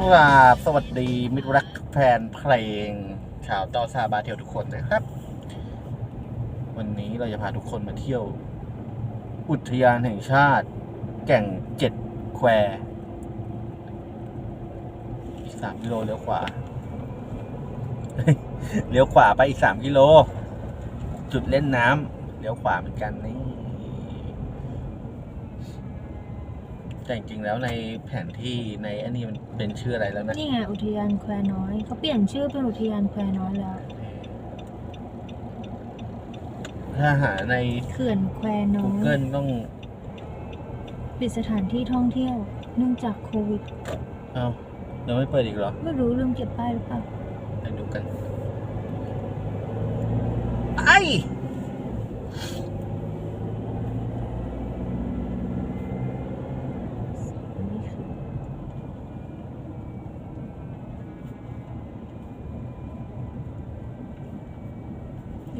กราบสวัสดีมิตรรักแฟนเพลง ชาวจ้าซาบาเที่ยวทุกคนนะครับ วันนี้เราจะพาทุกคนมาเที่ยว อุทยานแห่งชาติ แก่งเจ็ดแควอีกสามกิโลเลี้ยวขวาเลี้ยวขวาไปอีกสามกิโล จุดเล่นน้ำเลี้ยวขวาเหมือนกันนี่ แต่จริงๆแล้วในแผนที่ในอันนี้มันเป็นชื่ออะไรแล้วนะนี่ไงอุทยานแควน้อยเขาเปลี่ยนชื่อเป็นอุทยานแควน้อยแล้วถ้าหาใน เขื่อนแควน้อย Google ต้องปิดสถานที่ท่องเที่ยว เนื่องจากโควิด เอาเดี๋ยวไม่เปิดอีกเหรอ ไม่รู้เรื่องเก็บป้ายหรือเปล่าไปดูกันไอ้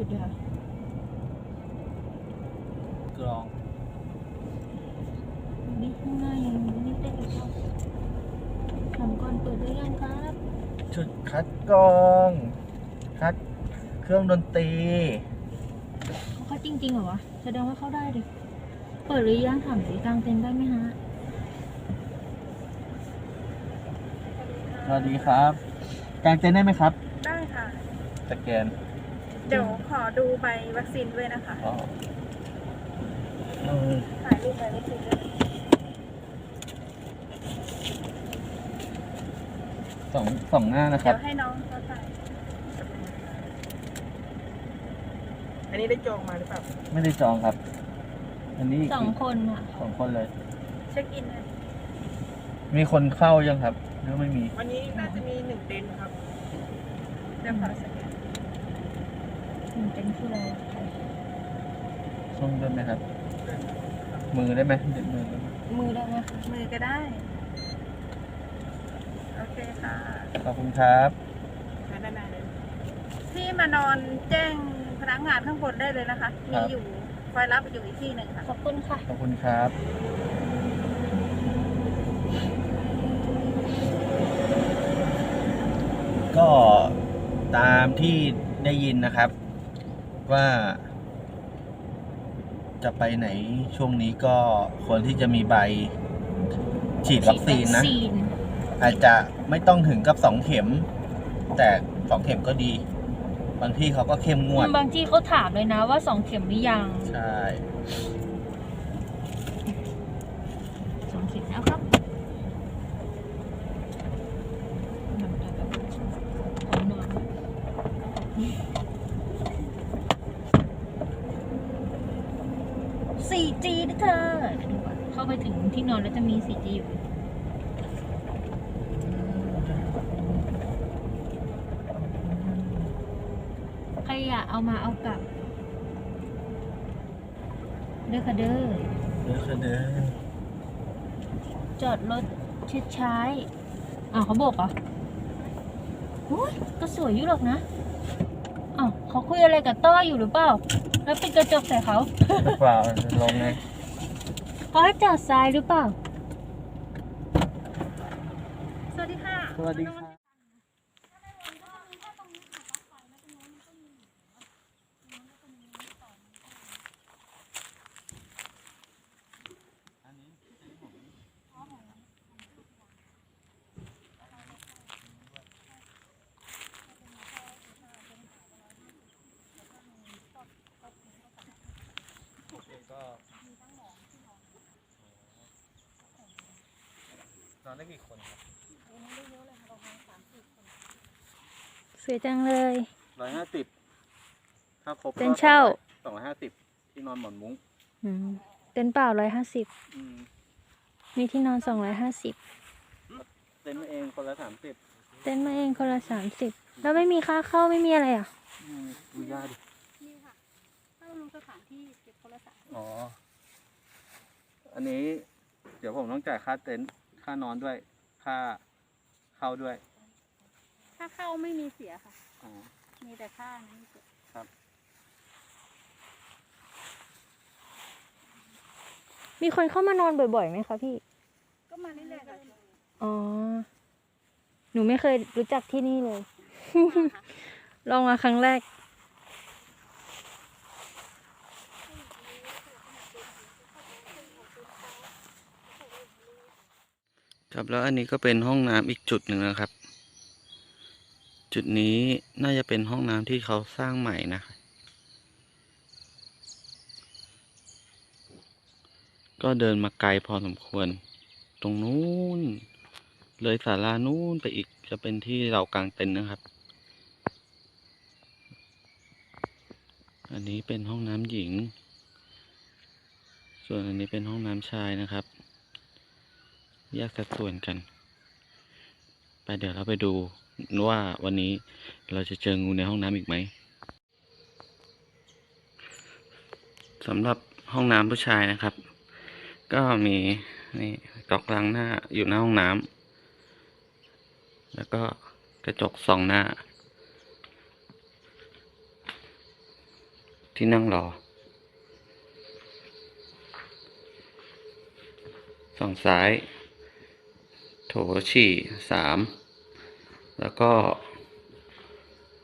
หยุดเลยค่ะ กรองนี่ข้างหน้ายังไม่ได้อีกแล้วถามก่อนเปิดหรือยังครับจุดคัดกรองคัดเครื่องดนตรีเขาเข้าจริงๆเหรอวะแสดงว่าเข้าได้ดิเปิดหรือยังถามสีกลางเต็นท์ได้ไหมฮะสวัสดีครับ กางเต็นท์ได้ไหมครับ ได้ค่ะ สแกน เดี๋ยวขอดูใบวัคซีนด้วยนะคะอ๋อเออถ่ายรูปใบวัคซีนด้วยสองสองหน้านะคเดี๋รัยบ วให้น้องเขาถ่ายอันนี้ได้จองมาหรือเปล่า ไม่ได้จองครับ อันนี้สองคนอะ สองคนเลย เช็คอินเลยมีคนเข้ายังครับหรือไม่มี วันนี้น่าจะมีหนึ่งเต็นท์ครับ เดี๋ยวขอสแกนหนึ่ง เต็นท์คืออะไรช่วงได้ไหมครับ มือได้ไหมเด็ดมือได้ไหมมือได้ไหมมือก็ได้ โอเคค่ะขอบคุณครับทานได้เลยที่มานอนแจ้งพนักงานข้างบนได้เลยนะคะ มีอยู่คอยรับอยู่อีกที่หนึ่งค่ะขอบคุณค่ะ ขอบคุณครับก็ตามที่ได้ยินนะครับ ว่า จะไปไหนช่วงนี้ก็ควรที่จะมีใบฉีดวัคซีนนะฉีดวัคซีนอาจจะไม่ต้องถึงกับสองเข็ม แต่สองเข็มก็ดี บางที่เขาก็เข้มงวด บางที่เขาถามเลยนะว่าสองเข็มหรือยัง ใช่ สองเข็มแล้วครับผมนอน 4G นะเธอเดี๋ยวดูก่อนเข้าไปถึงที่นอนแล้วจะมี 4G อยู่ใครอยากเอามาเอากลับ เด้อค่ะเด้อเด้อค่ะเด้อจอดรถชิดช้ายอ้าวเขาโบกเหรออุ้ยก็สวยอยู่หรอกนะ อ้าวเขาคุยอะไรกับต้ออยู่หรือเปล่า แล้วปิดกระจกใส่เขา หรือเปล่าลงไงเขาให้จอดซ้ายหรือเปล่า สวัสดีค่ะ สวัสดีค รับก็นอนได้กี่คนครับสวยจังเลย ร้อยห้าสิบถ้าครบเต็นท์เช่า สองร้อยห้าสิบที่นอนหมอนมุ้งอืมเต็นท์เปล่าร้อยห้าสิบอืมมีที่นอนสองร้อยห้าสิบเต็นท์เองคนละสามสิบเต็นท์มาเองคนละสามสิบแล้วไม่มีค่าเข้าไม่มีอะไรอะอืมดูยากดิ นี่ค่ะ ถ้ารู้สถานที่ เก็บโทรศัพท์อ๋อ อันนี้ เดี๋ยวผมต้องจ่ายค่าเต็นท์ค่านอนด้วย ค่าเข้าด้วย ถ้าเข้าไม่มีเสียค่ะ อ๋อ มีแต่ค่านั้นเสียมีคนเข้ามานอนบ่อยๆไหมคะพี่ ก็มาเรื่อยๆค่ะอ๋อ หนูไม่เคยรู้จักที่นี่เลย ลองมาครั้งแรก ครับแล้วอันนี้ก็เป็นห้องน้ำอีกจุดหนึ่งนะครับ จุดนี้น่าจะเป็นห้องน้ำที่เขาสร้างใหม่นะครับก็เดินมาไกลพอสมควร ตรงนู้น เลยศาลานู้นไปอีกจะเป็นที่เรากางเต็นท์นะครับ อันนี้เป็นห้องน้ำหญิง ส่วนอันนี้เป็นห้องน้ำชายนะครับ แยกสัดส่วนกัน ไปเดี๋ยวเราไปดูว่าวันนี้เราจะเจองูในห้องน้ำอีกไหมสำหรับห้องน้ำผู้ชายนะครับ ก็มีนี่ก๊อกล้างหน้าอยู่หน้าห้องน้ำแล้วก็กระจกส่องหน้า ที่นั่งรอฝั่งซ้าย โถฉี่สามแล้วก็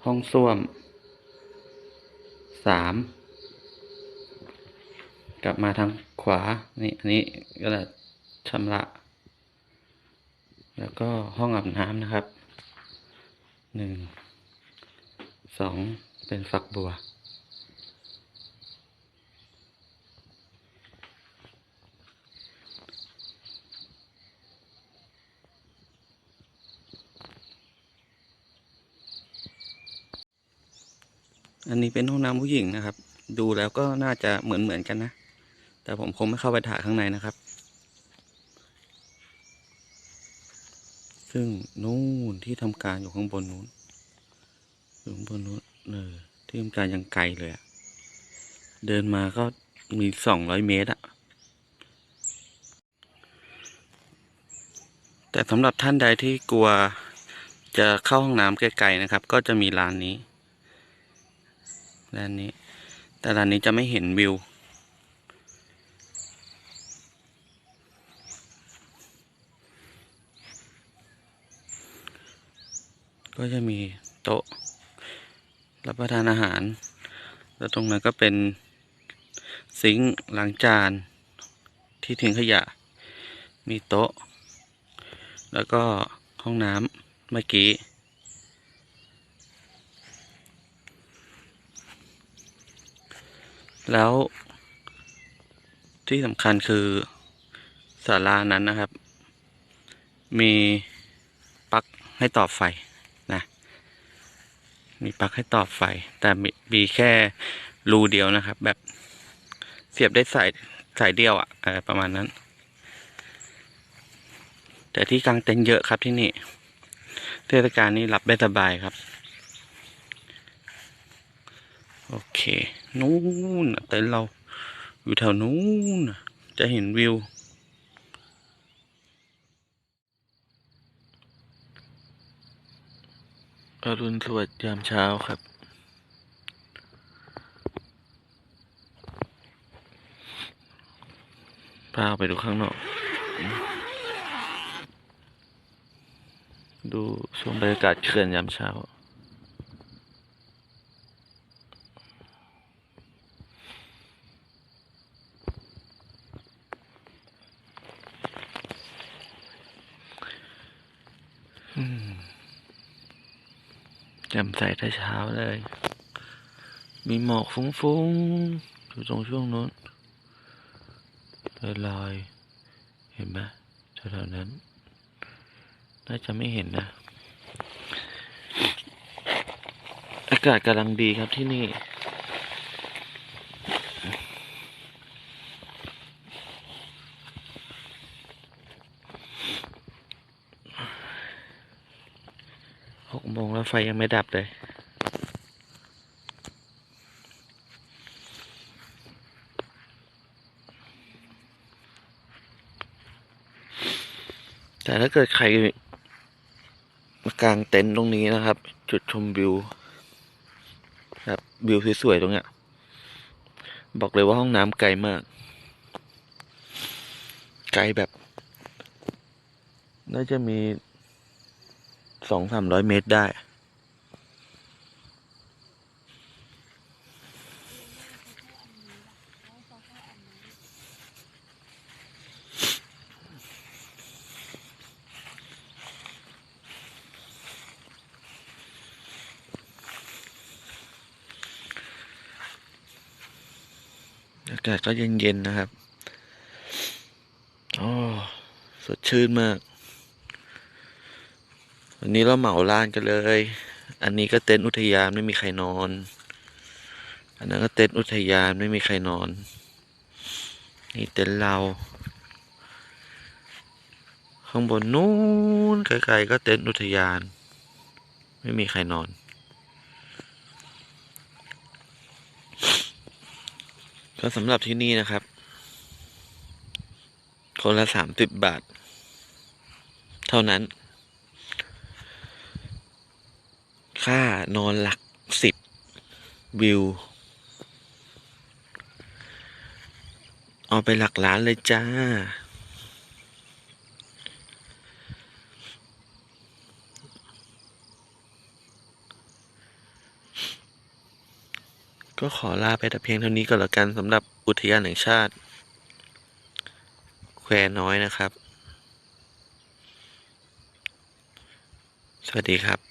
ห้องส้วมสามกลับมาทางขวา นี่ อันนี้ก็จะชำระ แล้วก็ห้องอาบน้ำนะครับหนึ่งสองเป็นฝักบัว อันนี้เป็นห้องน้ำผู้หญิงนะครับ ดูแล้วก็น่าจะเหมือนเหมือนกันนะ แต่ผมคงไม่เข้าไปถ่ายข้างในนะครับ ซึ่งนู่นที่ทำการอยู่ข้างบนนู้นอยู่ข้างบนนู้นเออที่ทำการยังไกลเลยอะเดินมาก็มีสองร้อยเมตรอะแต่สำหรับท่านใดที่กลัวจะเข้าห้องน้ำไกลๆนะครับ ก็จะมีร้านนี้ ร้านนี้ แต่ร้านนี้จะไม่เห็นวิว ก็จะมีโต๊ะ รับประทานอาหาร แล้วตรงนั้นก็เป็นซิงค์ล้างจานที่ทิ้งขยะ มีโต๊ะ แล้วก็ห้องน้ำเมื่อกี้ แล้วที่สำคัญคือศาลานั้นนะครับ มีปลั๊กให้ต่อไฟนะมีปลั๊กให้ต่อไฟ แต่มีแค่รูเดียวนะครับ แบบเสียบได้สายสายเดียวอะ่ะประมาณนั้น แต่ที่กลางเต็นท์เยอะครับที่นี่ เทศกาลนี้รับได้สบายครับ โอเค นู้นน่ะเต็นท์เราอยู่แถวนู้นจะเห็นวิว อรุณสวัสดิ์ยามเช้าครับพาไปดูข้างนอก ดูชมบรรยากาศเขื่อนยามเช้า อืม แจ่มใสแต่เช้าเลย มีหมอกฟุ้งๆ อยู่ตรงช่วงนู้นลอยๆ เห็นไหมแถวๆนั้น น่าจะไม่เห็นนะ อากาศกำลังดีครับที่นี่ หกโมงแล้ว ไฟยังไม่ดับเลย แต่ถ้าเกิดใครมากางเต็นท์ตรงนี้นะครับ จุดชมวิวแบบวิวสวยๆตรงเนี้ย บอกเลยว่าห้องน้ำไกลมาก ไกลแบบ น่าจะมีสองสามร้อยเมตรได้ากาศก็เย็นๆนะครับโอ้สดชื่นมาก วันนี้เราเหมาลานกันเลย อันนี้ก็เต็นท์อุทยานไม่มีใครนอน อันนั้นก็เต็นท์อุทยานไม่มีใครนอน นี่เต็นท์เรา ข้างบนนู้นไกลๆก็เต็นท์อุทยาน ไม่มีใครนอน ก็สำหรับที่นี่นะครับ คนละสามสิบบาท เท่านั้น ค่านอนหลักสิบวิว เอาไปหลักล้านเลยจ้า ก็ขอลาไปแต่เพียงเท่านี้ก็แล้วกันสำหรับอุทยานแห่งชาติ แควน้อยนะครับ สวัสดีครับ